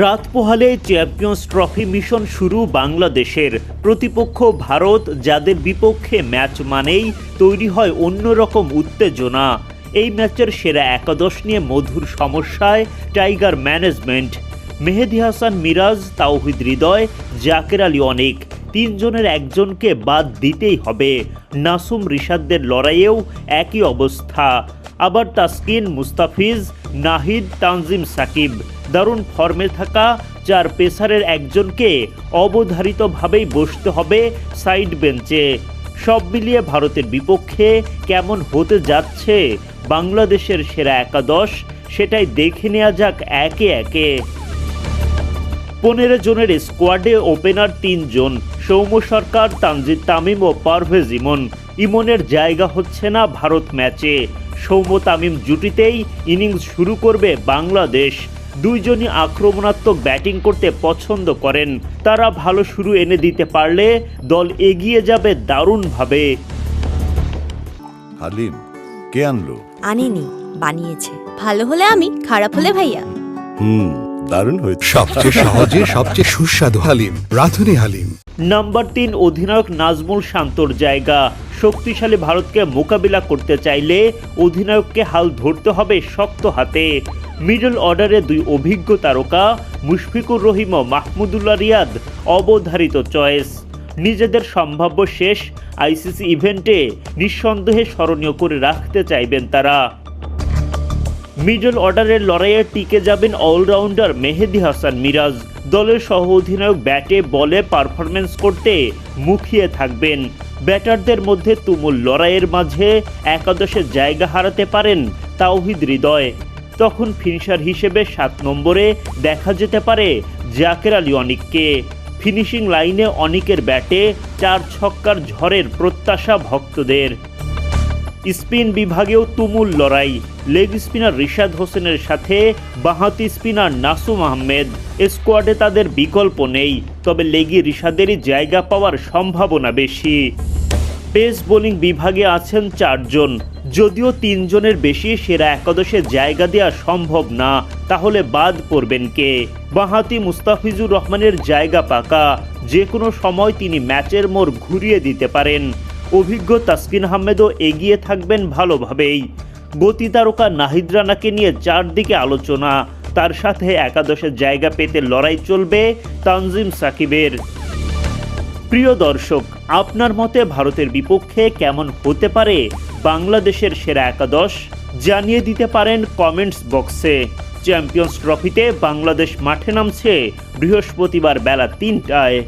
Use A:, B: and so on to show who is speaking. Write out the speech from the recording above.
A: রাত পোহালে champions trophy mission শুরু বাংলাদেশের। প্রতিপক্ষ ভারত যাদের বিপক্ষে ম্যাচ মানেই তৈরি হয় অন্যরকম উত্তেজনা। এই ম্যাচের সেরা একাদশ নিয়ে মধুর সমস্যায় টাইগার ম্যানেজমেন্ট। মেহেদি হাসান মিরাজ, তাওহিদ হৃদয়, জাকের আলী অনেক। তিনজনের একজনকে বাদ দিতেই হবে। নাসুম রিশাদদের লড়াইয়েও একই অবস্থা। আবার তাসকিন, মুস্তাফিজ, নাহিদ, তানজিম, সাকিব। দারুণ ফর্মে থাকা চার পেসারের একজনকে অবধারিতভাবেই বসতে হবে সাইড বেঞ্চে। সব মিলিয়ে ভারতের বিপক্ষে কেমন হতে যাচ্ছে বাংলাদেশের সেরা একাদশ, সেটাই দেখে নেওয়া যাক একে একে। পনেরো জনের স্কোয়াডে ওপেনার তিনজন সৌম্য সরকার তানজিদ তামিম ও পারভেজ ইমন। ইমনের জায়গা হচ্ছে না ভারত ম্যাচে। সৌম্য তামিম জুটিতেই ইনিংস শুরু করবে বাংলাদেশ। দুইজনই আক্রমণাত্মক ব্যাটিং করতে পছন্দ করেন। তারা ভালো শুরু এনে দিতে পারলে দল এগিয়ে যাবে দারুণভাবে।
B: হালিম কে আনলো?
C: আনিনি বানিয়েছে। ভালো হলে আমি খারাপ হলে ভাইয়া।
B: হুম। দারুণ হয়েছে।
D: সবচেয়ে সহজে সবচেয়ে সুস্বাদু হালিম রাধুনি হালিম।
A: নাম্বার তিন অধিনায়ক নাজমুল শান্তর জায়গা। শক্তিশালী ভারতকে মোকাবিলা করতে চাইলে অধিনায়ককে হাল ধরতে হবে শক্ত হাতে। মিডল অর্ডারে দুই অভিজ্ঞ তারকা মুশফিকুর রহিম ও মাহমুদুল্লাহ রিয়াদ অবধারিত চয়েস। নিজেদের সম্ভাব্য শেষ আইসিসি ইভেন্টে নিঃসন্দেহে স্মরণীয় করে রাখতে চাইবেন তারা। মিডল অর্ডারের লড়াইয়ে টিকে যাবেন অলরাউন্ডার মেহেদি হাসান মিরাজ। দলের সহ অধিনায়ক ব্যাটে বলে পারফরমেন্স করতে মুখিয়ে থাকবেন। ব্যাটারদের মধ্যে তুমুল লড়াইয়ের মাঝে একাদশে জায়গা হারাতে পারেন তাওহিদ হৃদয়। তখন ফিনিশার হিসেবে সাত নম্বরে দেখা যেতে পারে জাকের আলী অনিককে। ফিনিশিং লাইনে অনিকের ব্যাটে চার ছক্কার ঝড়ের প্রত্যাশা ভক্তদের। স্পিন বিভাগেও তুমুল লড়াই। লেগ স্পিনার রিশাদ হোসেনের সাথে বাঁহাতি স্পিনার নাসুম আহমেদ। স্কোয়াডে তাদের বিকল্প নেই, তবে লেগি রিশাদেরই জায়গা পাওয়ার সম্ভাবনা বেশি। পেস বোলিং বিভাগে আছেন চারজন। যদিও তিনজনের বেশি সেরা একাদশে জায়গা দেওয়া সম্ভব না, তাহলে বাদ পড়বেন কে? বাঁহাতি মুস্তাফিজুর রহমানের জায়গা পাকা যে কোনো সময় তিনি ম্যাচের মোড় ঘুরিয়ে দিতে পারেন। অভিজ্ঞ তাসকিন আহমেদও এগিয়ে থাকবেন ভালোভাবেই। গতি তারকা নাহিদ রানাকে নিয়ে চারদিকে আলোচনা। তার সাথে একাদশের জায়গা পেতে লড়াই চলবে তানজিম সাকিবের। প্রিয় দর্শক, আপনার মতে ভারতের বিপক্ষে কেমন হতে পারে? বাংলাদেশের সেরা একাদশ জানিয়ে দিতে পারেন কমেন্টস বক্সে। চ্যাম্পিয়ন্স ট্রফিতে বাংলাদেশ মাঠে নামছে বৃহস্পতিবার বেলা তিনটায়।